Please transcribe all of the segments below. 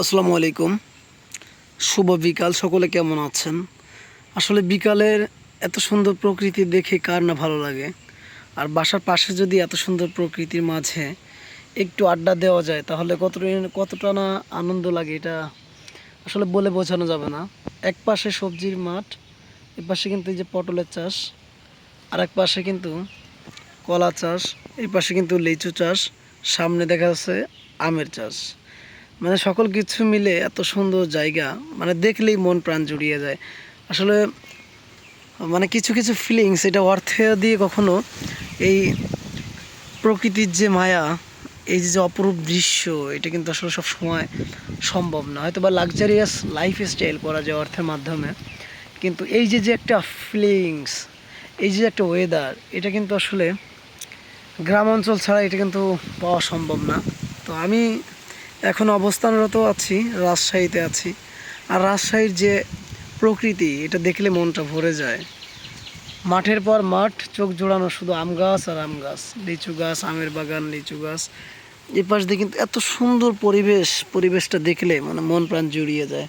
আসসালামু আলাইকুম। শুভ বিকাল, সকলে কেমন আছেন? আসলে বিকালের এত সুন্দর প্রকৃতি দেখে কার না ভালো লাগে? আর বাসার পাশে যদি এত সুন্দর প্রকৃতির মাঝে একটু আড্ডা দেওয়া যায়, তাহলে কতটা কতটা না আনন্দ লাগে এটা আসলে বলে বোঝানো যাবে না। এক পাশে সবজির মাঠ, এ পাশে কিন্তু এই যে পটলের চাষ আর এক পাশে কিন্তু কলা চাষ, এই পাশে কিন্তু লিচু চাষ, সামনে দেখা যাচ্ছে আমের চাষ। মানে সকল কিছু মিলে এত সুন্দর জায়গা মানে দেখলেই মন প্রাণ জুড়িয়ে যায়। আসলে মানে কিছু কিছু ফিলিংস এটা অর্থে দিয়ে কখনো এই প্রকৃতির যে মায়া, এই যে অপরূপ দৃশ্য, এটা কিন্তু আসলে সব সময় সম্ভব না। হয়তো বা লাক্সারিয়াস লাইফ স্টাইল করা যায় অর্থের মাধ্যমে, কিন্তু এই যে যে একটা ফিলিংস এই যে একটা ওয়েদার এটা কিন্তু আসলে গ্রাম অঞ্চল ছাড়া এটা কিন্তু পাওয়া সম্ভব না। তো আমি এখন অবস্থানরত আছি, রাজশাহীতে আছি। আর রাজশাহীর যে প্রকৃতি, এটা দেখলে মনটা ভরে যায়। মাঠের পর মাঠ, চোখ জোড়ানো শুধু আম গাছ আর আম গাছ। লিচু গাছ, আমের বাগান, লিচু গাছ। এ পাশ দিয়ে কিন্তু এত সুন্দর পরিবেশ, পরিবেশটা দেখলে মানে মন প্রাণ জুড়িয়ে যায়।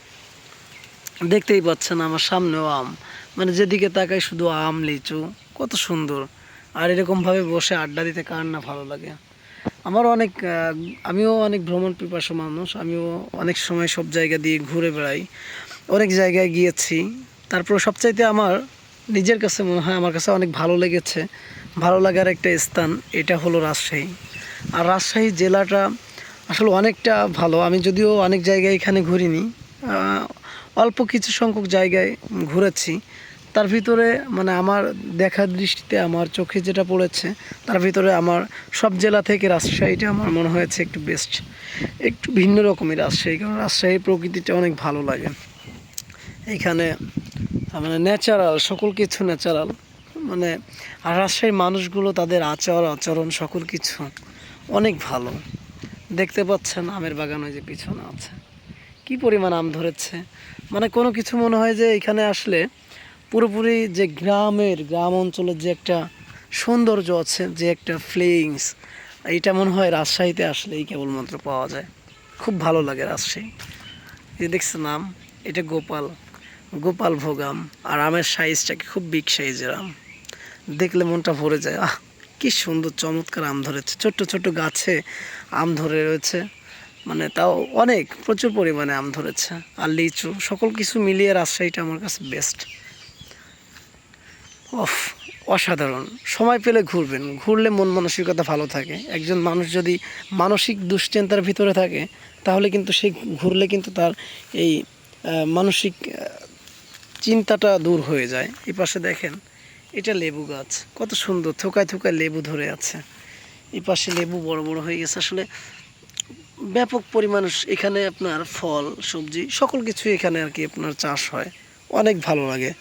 দেখতেই পাচ্ছেন আমার সামনেও আম। মানে যেদিকে তাকাই শুধু আম, লিচু, কত সুন্দর। আর এরকমভাবে বসে আড্ডা দিতে কার না ভালো লাগে। আমার অনেক আমিও অনেক ভ্রমণ পিপাসু মানুষ, আমিও অনেক সময় সব জায়গা দিয়ে ঘুরে বেড়াই, অনেক জায়গায় গিয়েছি। তারপর সবচাইতে আমার নিজের কাছে মনে হয়, আমার কাছে অনেক ভালো লেগেছে, ভালো লাগার একটা স্থান এটা হলো রাজশাহী। আর রাজশাহী জেলাটা আসলে অনেকটা ভালো, আমি যদিও অনেক জায়গায় এখানে ঘুরিনি অল্প কিছু সংখ্যক জায়গায় ঘুরেছি তার ভিতরে মানে আমার দেখার দৃষ্টিতে আমার চোখে যেটা পড়েছে তার ভিতরে আমার সব জেলা থেকে রাজশাহীটা আমার মনে হয়েছে একটু বেস্ট একটু ভিন্ন রকমের রাজশাহী কারণ রাজশাহীর প্রকৃতিটা অনেক ভালো লাগে। এইখানে আহ, মানে ন্যাচারাল সকল কিছু ন্যাচারাল মানে আর রাজশাহীর মানুষগুলো তাদের আচার আচরণ সকল কিছু অনেক ভালো। দেখতে পাচ্ছেন আমের বাগান ওই যে পিছনে আছে। কি পরিমাণ আম ধরেছে? মানে কোনো কিছু মনে হয় যে এখানে আসলে পুরোপুরি যে গ্রামের গ্রাম অঞ্চলের যে একটা সৌন্দর্য আছে, যে একটা ফিলিংস এটা মনে হয় রাজশাহীতে আসলেই কেবলমাত্র পাওয়া যায়। খুব ভালো লাগে রাজশাহী। এই দেখছেন আম, এটা গোপাল গোপাল ভোগ আম আর আমের সাইজটাকে খুব বিগ সাইজের আম। দেখলে মনটা ভরে যায়, আহ, কি সুন্দর চমৎকার আম ধরেছে। ছোট্ট ছোট্ট গাছে আম ধরে রয়েছে মানে তাও অনেক, প্রচুর পরিমাণে আম ধরেছে। আর লিচু, সকল কিছু মিলিয়ে রাজশাহীটা আমার কাছে বেস্ট অফ অসাধারণ। সময় পেলে ঘুরবেন। ঘুরলে মন মানসিকতা ভালো থাকে। একজন মানুষ যদি মানসিক দুশ্চিন্তার ভিতরে থাকে, তাহলে কিন্তু সে ঘুরলে কিন্তু তার এই মানসিক চিন্তাটা দূর হয়ে যায়। এই পাশে দেখেন, এটা লেবু গাছ। কত সুন্দর, থোকায় থোকায় লেবু ধরে আছে। এই পাশে লেবু বড় বড় হয়ে গেছে। আসলে ব্যাপক পরিমাণ এখানে আপনার ফল, সবজি, সকল কিছু এখানে আর কি আপনার চাষ হয়। অনেক ভালো লাগে।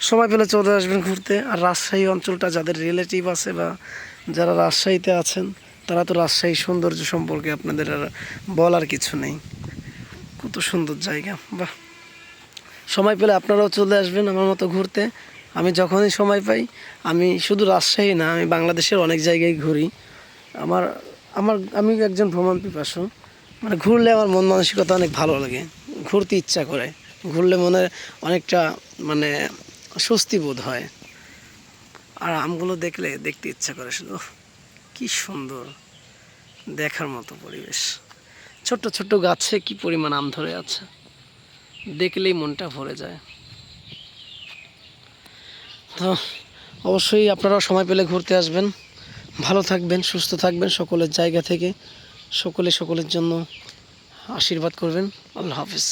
সময় পেলে চলে আসবেন ঘুরতে। আর রাজশাহী অঞ্চলটা যাদের রিলেটিভ আছে বা যারা রাজশাহীতে আছেন, তারা তো রাজশাহী সৌন্দর্য সম্পর্কে আপনাদের আর বলার কিছু নেই। কত সুন্দর জায়গা, বাহ। সময় পেলে আপনারাও চলে আসবেন আমার মতো ঘুরতে। আমি যখনই সময় পাই, আমি শুধু রাজশাহী না, আমি বাংলাদেশের অনেক জায়গায় ঘুরি। আমার আমার, আমি একজন ভ্রমণ পিপাসু। মানে ঘুরলে আমার মন মানসিকতা অনেক ভালো লাগে। ঘুরতে ইচ্ছা করে। ঘুরলে মনে অনেকটা মানে স্বস্তি বোধ হয়। আর আমগুলো দেখলে দেখতে ইচ্ছা করে শুধু কি সুন্দর দেখার মতো পরিবেশ। ছোট্ট ছোট্ট গাছে কি পরিমাণ আম ধরে আছে, দেখলেই মনটা ভরে যায়। তো অবশ্যই আপনারা সময় পেলে ঘুরতে আসবেন। ভালো থাকবেন, সুস্থ থাকবেন সকলের জায়গা থেকে। সকলে সকলের জন্য আশীর্বাদ করবেন। আল্লাহ হাফিজ।